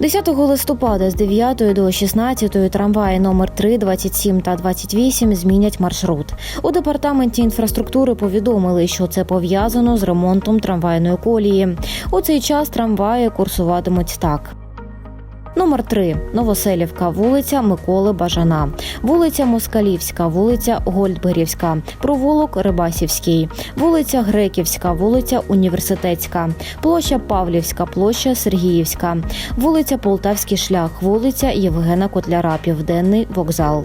10 листопада з 9 до 16 трамваї номер 3, 27 та 28 змінять маршрут. У департаменті інфраструктури повідомили, що це пов'язано з ремонтом трамвайної колії. У цей час трамваї курсуватимуть так. Номер 3. Новоселівка, вулиця Миколи Бажана, вулиця Москалівська, вулиця Гольдберівська, провулок Рибасівський, вулиця Греківська, вулиця Університетська, площа Павлівська, площа Сергіївська, вулиця Полтавський шлях, вулиця Євгена Котляра, Південний вокзал.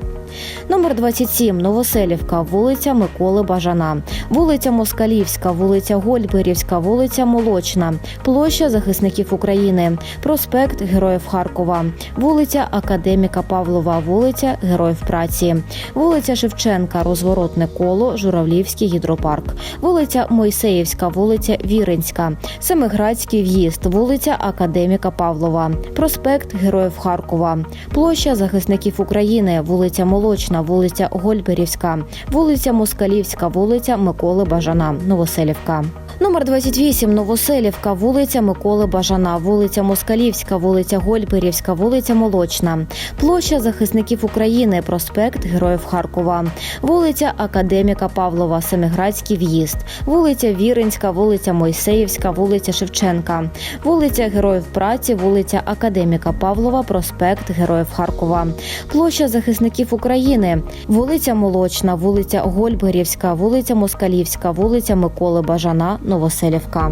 Номер 27. Новоселівка, вулиця Миколи Бажана, вулиця Москалівська, вулиця Гольдберівська, вулиця Молочна, площа захисників України, проспект Героїв Харкова, вулиця Академіка Павлова, вулиця Героїв Праці, вулиця Шевченка, розворотне коло, Журавлівський гідропарк, вулиця Мойсеївська, вулиця Віренська, Семиградський в'їзд, вулиця Академіка Павлова, проспект Героїв Харкова, площа захисників України, вулиця Молочна, вулиця Гольберівська, вулиця Москалівська, вулиця Миколи Бажана, Новоселівка. Номер 28. Новоселівка, вулиця Миколи Бажана, вулиця Москалівська, вулиця Гольберівська, вулиця Молочна, площа захисників України, проспект Героїв Харкова, вулиця Академіка Павлова, Семиградський в'їзд, вулиця Віренська, вулиця Мойсеївська, вулиця Шевченка, вулиця Героїв Праці, вулиця Академіка Павлова, проспект Героїв Харкова, площа захисників України, вулиця Молочна, вулиця Гольберівська, вулиця Москалівська, вулиця Миколи Бажана, Новоселівка.